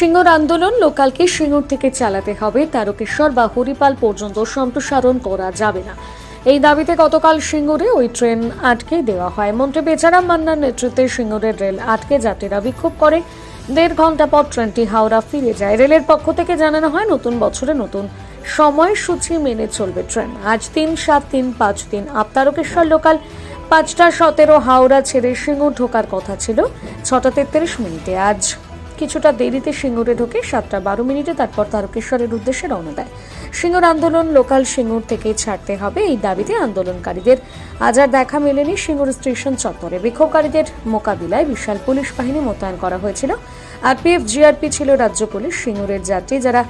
সিঙ্গুর আন্দোলন লোকালকে সিঙ্গুর থেকে চালাতে হবে। তারকেশ্বর বা হরিপাল পর্যন্ত সম্প্রসারণ করা যাবে না। এই দাবিতে গতকাল সিঙ্গুরে ওই ট্রেন আটকে দেওয়া হয়। মন্ত্রী বেচারাম মান্নার নেতৃত্বে সিঙ্গুরের রেল আটকে যাত্রীরা বিক্ষোভ করে। দেড় ঘণ্টা পর ট্রেনটি হাওড়া ফিরে যায়। রেলের পক্ষ থেকে জানানো হয়, নতুন বছরে নতুন সময়সূচি মেনে চলবে ট্রেন। আজ তিন সাত তিন পাঁচ তিন আপ তারকেশ্বর লোকাল পাঁচটা সতেরো হাওড়া ছেড়ে সিঙ্গুর ঢোকার কথা ছিল। ছটা তেত্রিশ মিনিটে আজ কিছুটা দেরিতে সিঙ্গুরে ঢোকে সাতটা বারো মিনিটে, তারপর তারকেশ্বরের উদ্দেশ্যে রওনা দেয়। সিঙ্গুর আন্দোলন লোকাল সিঙ্গুর থেকে ছাড়তে হবে এই দাবিতে আন্দোলনকারীদের। আজ আর দেখা মেলেনি সিঙ্গুর স্টেশন চত্বরে। বিক্ষোভকারীদের মোকাবিলায় বিশাল পুলিশ বাহিনী মোতায়েন করা হয়েছিল। আরপিএফ, জিআরপি ছিল রাজ্য পুলিশ সিঙ্গুরের যাত্রী। যারা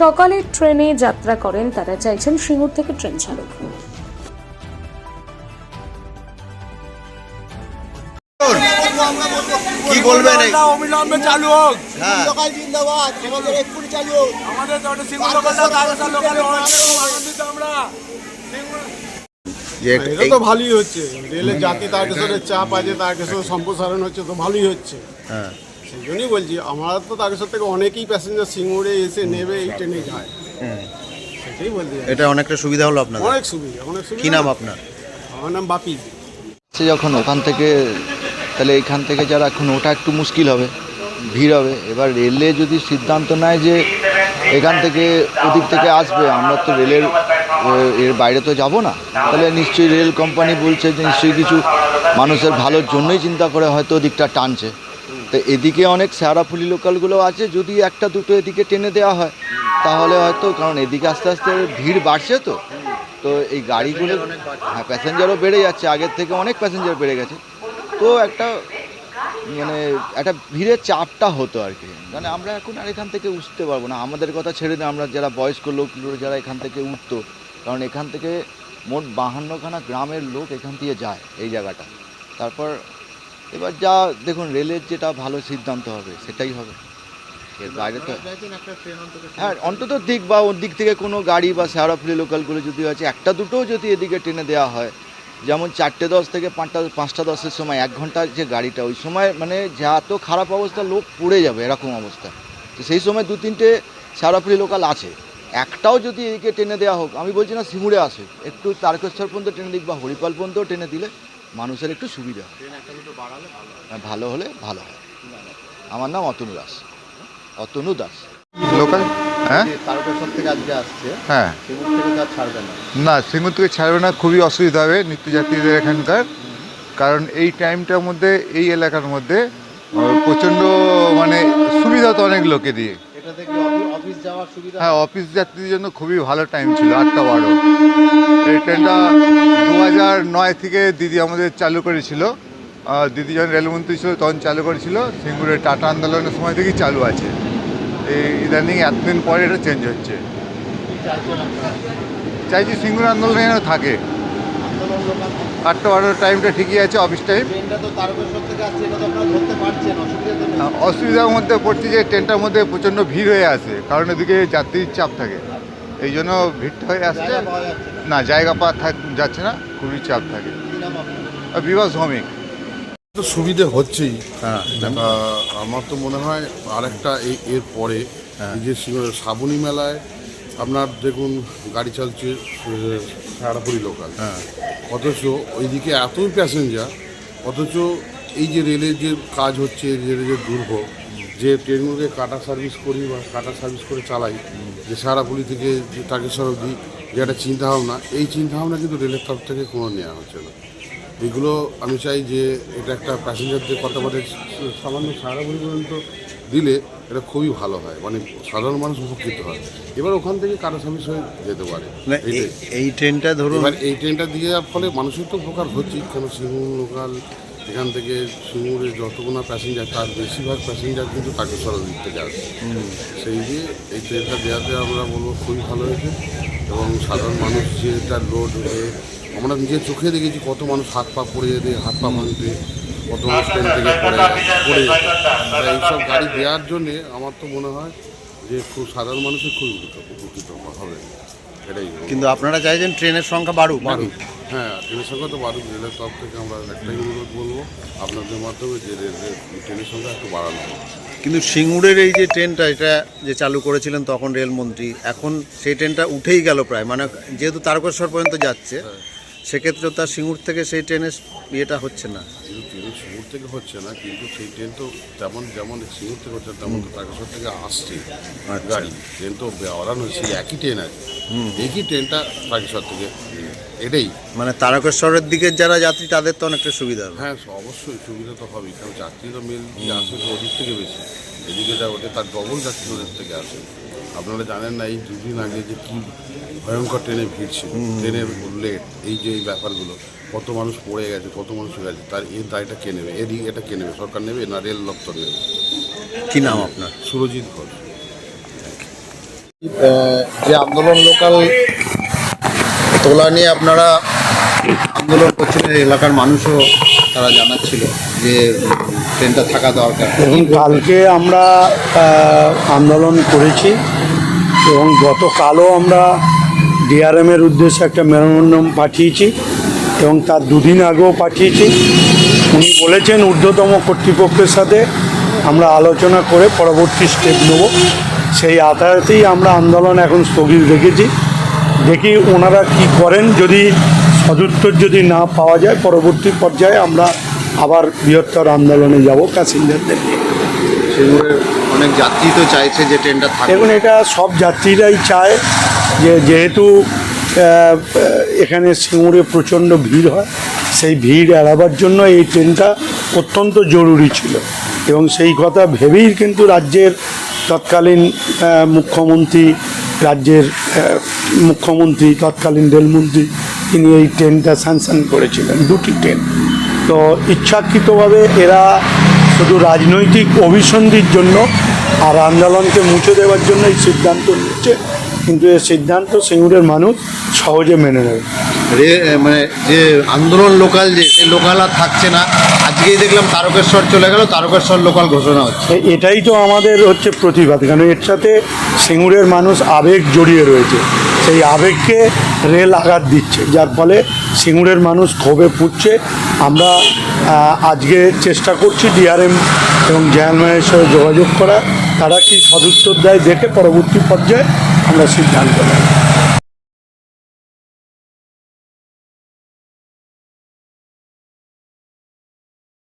সকালে ট্রেনে যাত্রা করেন, তারা চাইছেন সিঙ্গুর থেকে ট্রেন ছাড়ুক। কি বলবেন অবিলম্বে চালু হোক। হ্যাঁ। লোকাল জিন্দাবাদ আমাদের এক্ষুনি চালু হোক। আনন্দিত আমরা এটা- এটা তো ভালোই হচ্ছে। রেলের জাতি তারকেশ্বরের চাপ আছে তারকেশ্বর সম্প্রসারণ হচ্ছে তো ভালোই হচ্ছে। হ্যাঁ। সেই জন্যই বলছি আমরা তো তারকেশ্বর থেকে অনেকেই প্যাসেঞ্জার সিঙ্গুরে এসে নেবে এই ট্রেনে যায়। সেটাই চাই। এটা অনেকটা সুবিধা হলো আপনাদের? অনেক সুবিধা অনেক সুবিধা। কি নাম আপনার? আমার নাম বাপি। সে যখন ওখান থেকে তাহলে এখান থেকে যারা এখন, ওটা একটু মুশকিল হবে, ভিড় হবে। এবার রেলে যদি সিদ্ধান্ত নেয় যে এখান থেকে ওদিক থেকে আসবে, আমরা তো রেলের এর বাইরে তো যাব না। তাহলে নিশ্চয়ই রেল কোম্পানি বলছে যে নিশ্চয়ই কিছু মানুষের ভালোর জন্যই চিন্তা করে হয়তো ওদিকটা টানছে। তো এদিকে অনেক স্যারাফুলি লোকালগুলো আছে, যদি একটা দুটো এদিকে টেনে দেওয়া হয়, তাহলে হয়তো, কারণ এদিকে আস্তে আস্তে ভিড় বাড়ছে তো। তো এই গাড়িগুলো হ্যাঁ প্যাসেঞ্জারও বেড়ে যাচ্ছে, আগের থেকে অনেক প্যাসেঞ্জার বেড়ে গেছে। তো একটা মানে একটা ভিড়ের চাপটা হতো আর কি। মানে আমরা এখন আর এখান থেকে উঠতে পারব না। আমাদের কথা ছেড়ে দিয়ে আমরা যারা বয়স্ক লোক, যারা এখান থেকে উঠতো, কারণ এখান থেকে মোট বাহান্নখানা গ্রামের লোক এখান থেকে যায় এই জায়গাটা। তারপর এবার যা, দেখুন, রেলের যেটা ভালো সিদ্ধান্ত হবে, সেটাই হবে। এর বাইরে তো হ্যাঁ অন্তত দিক বা ওর দিক থেকে কোনো গাড়ি বা শেয়ারাফুলি লোকালগুলো যদি আছে, একটা দুটোও যদি এদিকে টেনে দেওয়া হয় যেমন চারটে দশ থেকে পাঁচটা পাঁচটা দশের সময় এক ঘণ্টার যে গাড়িটা ওই সময় মানে যা তো খারাপ অবস্থা লোক পড়ে যাবে এরকম অবস্থা। তো সেই সময় দু তিনটে শেয়ারাফুলি লোকাল আছে। একটাও যদি এদিকে টেনে দেওয়া হোক আমি বলছি না সিঙ্গুরে আসে একটু তারকেশ্বর পর্যন্ত টেনে দিক বা হরিপাল পর্যন্ত টেনে দিলে মানুষের একটু সুবিধা হয়। হ্যাঁ, ভালো হলে ভালো হয়। আমার নাম অতনু দাস। অতনু দাস। লোকাল? হ্যাঁ? তারকেশ্বর থেকে আজকে আসছে হ্যাঁ। ছাড়বে না। না সিঙ্গুর থেকে ছাড়বে না খুবই অসুবিধা হবে নিত্যযাত্রীদের এখানকার। কারণ এই টাইমটার মধ্যে এই এলাকার মধ্যে প্রচণ্ড মানে সুবিধা তো অনেক লোকে দিয়ে। অফিস হ্যাঁ অফিস যাত্রীদের জন্য খুবই ভালো টাইম ছিল আটটা বারো। এই ট্রেনটা দু হাজার নয় থেকে দিদি আমাদের চালু করেছিল। দিদি যখন রেলমন্ত্রী ছিল তখন চালু করেছিল। সিঙ্গুরের টাটা আন্দোলনের সময় থেকেই চালু আছে। এই ইদানিং এতদিন পরে এটা চেঞ্জ হচ্ছে। চাইছি সিঙ্গুর আন্দোলন যেন থাকে। আটটা বারোর টাইমটা ঠিকই আছে অফিস টাইম অসুবিধার মধ্যে পড়ছে যে ট্রেনটার মধ্যে প্রচণ্ড ভিড় হয়ে আসে কারণ এদিকে যাত্রীর চাপ থাকে। এই জন্য ভিড়টা হয়ে আসছে। না। জায়গা পাওয়া থাক যাচ্ছে না খুবই চাপ থাকে। বিভাস ভৌমিক তো সুবিধে হচ্ছেই। হ্যাঁ আমার তো মনে হয় আরেকটা এই এর পরে এই যে শ্রাবণী মেলায় আপনার দেখুন গাড়ি চলছে সারাপুরি লোকাল হ্যাঁ। অথচ ওইদিকে এতই প্যাসেঞ্জার অথচ এই যে রেলের যে কাজ হচ্ছে রেলের যে দুর্ভোগ যে ট্রেনগুলোকে কাটা সার্ভিস করি বা কাটা সার্ভিস করে চালাই যে সারাপুলি থেকে যে তাকেশ্বর অবধি যে একটা চিন্তাভাবনা এই চিন্তাভাবনা কিন্তু রেলের তরফ থেকে কোনো নেওয়া হচ্ছে না। এগুলো আমি চাই যে এটা একটা প্যাসেঞ্জারদের কথা বলে সামান্য সারাগুলি পর্যন্ত দিলে এটা খুবই ভালো হয় মানে সাধারণ মানুষ উপকৃত হয়। এবার ওখান থেকে কারও সার্ভিস হয়ে যেতে পারে। এই- ট্রেনটা ধরুন এই ট্রেনটা দিয়ে যাওয়ার ফলে মানুষের তো উপকার হচ্ছে কেন সিঙ্গুল লোকাল এখান থেকে সিঙ্গুরের যতগুলো প্যাসেঞ্জার তার বেশিরভাগ প্যাসেঞ্জার কিন্তু তাকেশ্বর দিক থেকে আসে সেই দিয়ে এই ট্রেনটা দেওয়াতে আমরা বলব খুবই ভালো হয়েছে এবং সাধারণ মানুষ যে তার লোড হয়ে, আমরা নিজের চোখে দেখেছি কত মানুষ হাত পা পড়ে যেতে, হাত পা ভাঙতে, কত মানুষ ট্রেন থেকে পড়ে পড়ে যেত। এইসব গাড়ি দেওয়ার জন্যে আমার তো মনে হয় যে খুব সাধারণ মানুষের খুব উপকৃত হবে এটাই কিন্তু আপনারা চাইছেন ট্রেনের সংখ্যা বাড়ুক বাড়ুক। হ্যাঁ ট্রেনের সংখ্যা তো বাড়ুক রেলের তরফ থেকে আমরা একটাই অনুরোধ বলব আপনাদের মাধ্যমে যে রেলের ট্রেনের সংখ্যা একটু বাড়ানো কিন্তু সিঙ্গুরের এই যে ট্রেনটা এটা যে চালু করেছিলেন তখন রেলমন্ত্রী এখন সেই ট্রেনটা উঠেই গেল প্রায়। মানে যেহেতু তারকেশ্বর পর্যন্ত যাচ্ছে সেক্ষেত্রে তার সিঙ্গুর থেকে সেই ট্রেনের ইয়েটা হচ্ছে না। কিন্তু সিঙ্গুর থেকে হচ্ছে না কিন্তু সেই ট্রেন তো তেমন যেমন সিঙ্গুর থেকে হচ্ছে তেমন তো তারকেশ্বর থেকে আসছে গাড়ি। ট্রেন তো হচ্ছে সেই একই ট্রেন আছে। একই ট্রেনটা তারকেশ্বর থেকে। এটাই। মানে তারকেশ্বরের দিকের যারা যাত্রী তাদের তো অনেকটা সুবিধা হবে। হ্যাঁ অবশ্যই সুবিধা তো হবেই। কারণ যাত্রী তো মেল যে আসে তো ওদিক থেকে বেশি। এদিকে যা ওঠে তার ডবল যাত্রী ওদের থেকে আসে। আপনারা জানেন না এই দুদিন আগে যে কী ভয়ঙ্কর ট্রেনে ভিড় ছিল। ট্রেনের লেট এই যে এই ব্যাপারগুলো কত মানুষ পড়ে গেছে কত মানুষ হয়ে গেছে তার এর দায়টা কে নেবে? এর এটা কে নেবে? সরকার নেবে না রেল দপ্তর নেবে? কী নাম আপনার? সুরজিৎ ঘোষ। যে আন্দোলন লোকাল তোলা নিয়ে আপনারা আন্দোলন করছিলেন এলাকার মানুষও তারা জানাচ্ছিল যে ট্রেনটা থাকা দরকার। এবং কালকে আমরা আন্দোলন করেছি এবং গতকালও আমরা ডিআরএমের উদ্দেশ্যে একটা মেমোরেন্ডাম পাঠিয়েছি এবং তার দুদিন আগেও পাঠিয়েছি। উনি বলেছেন ঊর্ধ্বতম কর্তৃপক্ষের সাথে আমরা আলোচনা করে পরবর্তী স্টেপ নেব। সেই আতায়াতেই আমরা আন্দোলন এখন স্থগিত রেখেছি। দেখি ওনারা কি করেন। যদি সদুত্তর যদি না পাওয়া যায় পরবর্তী পর্যায়ে আমরা আবার বৃহত্তর আন্দোলনে যাব প্যাসেঞ্জারদের নিয়ে। অনেক যাত্রী তো চাইছে যে ট্রেনটা দেখুন এটা সব যাত্রীরাই চায় যে যেহেতু এখানে সিঙ্গুরে প্রচণ্ড ভিড় হয় সেই ভিড় এড়াবার জন্য এই ট্রেনটা অত্যন্ত জরুরি ছিল। এবং সেই কথা ভেবেই কিন্তু রাজ্যের তৎকালীন মুখ্যমন্ত্রী, রাজ্যের মুখ্যমন্ত্রী, তৎকালীন রেলমন্ত্রী, তিনি এই ট্রেনটা স্যাংশন করেছিলেন, দুটি ট্রেন। তো ইচ্ছাকৃতভাবে এরা শুধু রাজনৈতিক অভিসন্ধির জন্য আর আন্দোলনকে মুছে দেওয়ার জন্য এই সিদ্ধান্ত নিচ্ছে কিন্তু এই সিদ্ধান্ত সিঙ্গুরের মানুষ সহজে মেনে নেবে। রে মানে যে আন্দোলন লোকাল যে লোকাল আর থাকছে না। আজকেই দেখলাম তারকেশ্বর চলে গেল তারকেশ্বর লোকাল ঘোষণা হচ্ছে। এটাই তো আমাদের হচ্ছে প্রতিবাদ কারণ এর সাথে সিঙ্গুরের মানুষ আবেগ জড়িয়ে রয়েছে। সেই আবেগকে রেল আঘাত দিচ্ছে যার ফলে সিঙ্গুরের মানুষ ক্ষোভে ফুটছে আমরা আজকে চেষ্টা করছি ডিআরএম এবং জেয়ারম্যানের সাথে যোগাযোগ করা তারা কি সদুত্তর দেয় দেখে পরবর্তী পর্যায়ে আমরা সিদ্ধান্ত নেব।